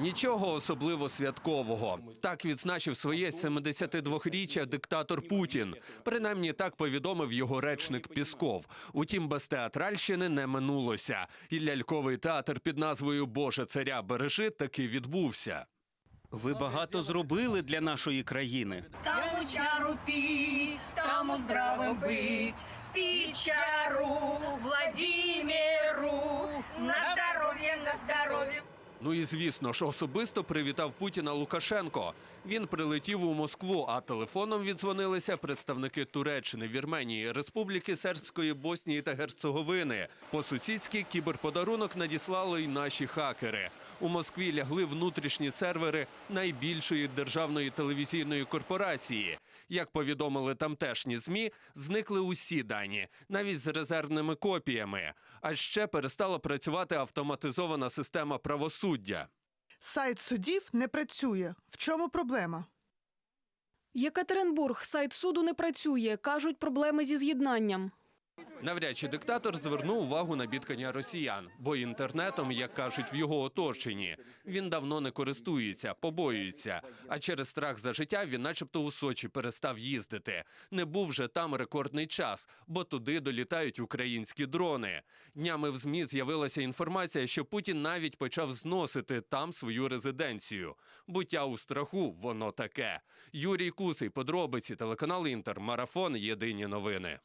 Нічого особливо святкового. Так відзначив своє 72-річчя диктатор Путін. Принаймні так повідомив його речник Пісков. Утім, без театральщини не минулося. І ляльковий театр під назвою Боже царя бережи таки відбувся. Ви багато зробили для нашої країни. Тому чару пить, тому здравим быть. Пить чару Владимиру. На здоровье, на здоровье. Ну і звісно ж особисто привітав Путіна Лукашенко. Він прилетів у Москву, а телефоном віддзвонилися представники Туреччини, Вірменії, Республіки Сербської Боснії та Герцеговини. По сусідськи кіберподарунок надіслали й наші хакери. У Москві лягли внутрішні сервери найбільшої державної телевізійної корпорації. Як повідомили тамтешні змі, зникли усі дані, навіть з резервними копіями. А ще перестала працювати автоматизована система правосуддя. Сайт судів не працює. В чому проблема? Єкатеринбург, сайт суду не працює. Кажуть, проблеми зі з'єднанням. Навряд чи диктатор звернув увагу на бідкання росіян, бо інтернетом, як кажуть, в його оточенні він давно не користується, побоюється. А через страх за життя він, начебто, у Сочі перестав їздити. Не був вже там рекордний час, бо туди долітають українські дрони. Днями в змі з'явилася інформація, що Путін навіть почав зносити там свою резиденцію. Буття у страху, воно таке. Юрій Кусий, подробиці, телеканал Інтер, марафон. Єдині новини.